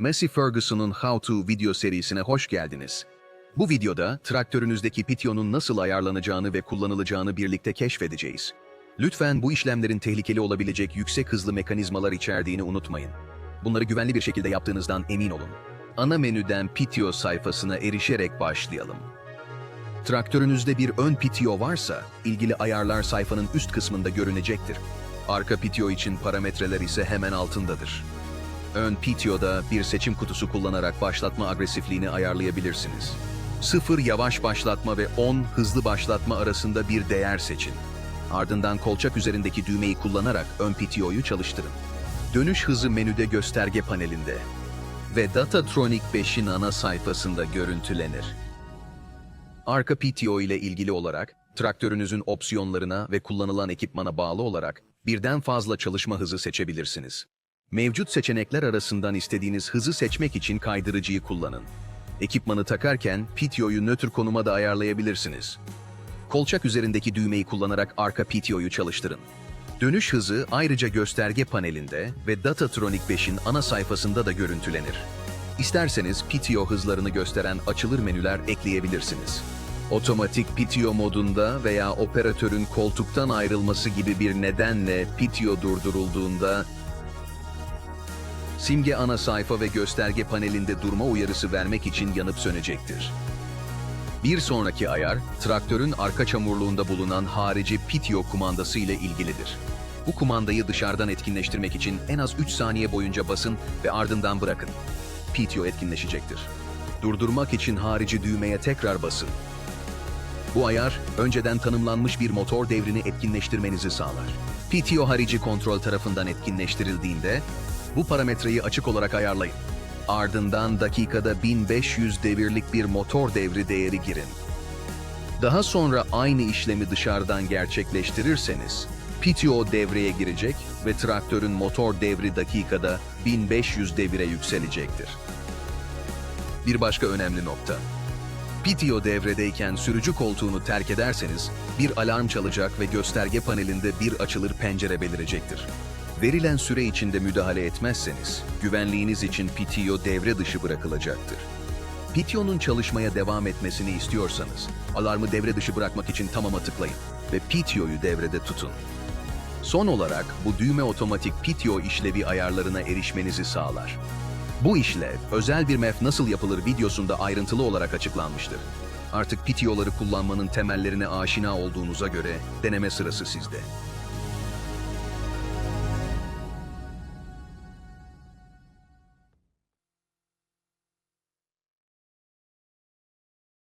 Massey Ferguson'un How To video serisine hoş geldiniz. Bu videoda traktörünüzdeki pityonun nasıl ayarlanacağını ve kullanılacağını birlikte keşfedeceğiz. Lütfen bu işlemlerin tehlikeli olabilecek yüksek hızlı mekanizmalar içerdiğini unutmayın. Bunları güvenli bir şekilde yaptığınızdan emin olun. Ana menüden pityo sayfasına erişerek başlayalım. Traktörünüzde bir ön pityo varsa, ilgili ayarlar sayfanın üst kısmında görünecektir. Arka pityo için parametreler ise hemen altındadır. Ön pityoda bir seçim kutusu kullanarak başlatma agresifliğini ayarlayabilirsiniz. 0 yavaş başlatma ve 10 hızlı başlatma arasında bir değer seçin. Ardından kolçak üzerindeki düğmeyi kullanarak ön pityoyu çalıştırın. Dönüş hızı menüde gösterge panelinde ve Datatronic 5'in ana sayfasında görüntülenir. Arka PTO ile ilgili olarak, traktörünüzün opsiyonlarına ve kullanılan ekipmana bağlı olarak birden fazla çalışma hızı seçebilirsiniz. Mevcut seçenekler arasından istediğiniz hızı seçmek için kaydırıcıyı kullanın. Ekipmanı takarken PTO'yu nötr konuma da ayarlayabilirsiniz. Kolçak üzerindeki düğmeyi kullanarak arka PTO'yu çalıştırın. Dönüş hızı ayrıca gösterge panelinde ve Datatronic 5'in ana sayfasında da görüntülenir. İsterseniz PTO hızlarını gösteren açılır menüler ekleyebilirsiniz. Otomatik PTO modunda veya operatörün koltuktan ayrılması gibi bir nedenle PTO durdurulduğunda simge ana sayfa ve gösterge panelinde durma uyarısı vermek için yanıp sönecektir. Bir sonraki ayar, traktörün arka çamurluğunda bulunan harici PTO kumandası ile ilgilidir. Bu kumandayı dışarıdan etkinleştirmek için en az 3 saniye boyunca basın ve ardından bırakın. PTO etkinleşecektir. Durdurmak için harici düğmeye tekrar basın. Bu ayar, önceden tanımlanmış bir motor devrini etkinleştirmenizi sağlar. PTO harici kontrol tarafından etkinleştirildiğinde, bu parametreyi açık olarak ayarlayın. Ardından dakikada 1500 devirlik bir motor devri değeri girin. Daha sonra aynı işlemi dışarıdan gerçekleştirirseniz, PTO devreye girecek ve traktörün motor devri dakikada 1500 devire yükselecektir. Bir başka önemli nokta. PTO devredeyken sürücü koltuğunu terk ederseniz bir alarm çalacak ve gösterge panelinde bir açılır pencere belirecektir. Verilen süre içinde müdahale etmezseniz güvenliğiniz için PTO devre dışı bırakılacaktır. PTO'nun çalışmaya devam etmesini istiyorsanız alarmı devre dışı bırakmak için tamama tıklayın ve PTO'yu devrede tutun. Son olarak bu düğme otomatik PTO işlevi ayarlarına erişmenizi sağlar. Bu işlev, özel bir MEF nasıl yapılır videosunda ayrıntılı olarak açıklanmıştır. Artık PTO'ları kullanmanın temellerine aşina olduğunuza göre deneme sırası sizde.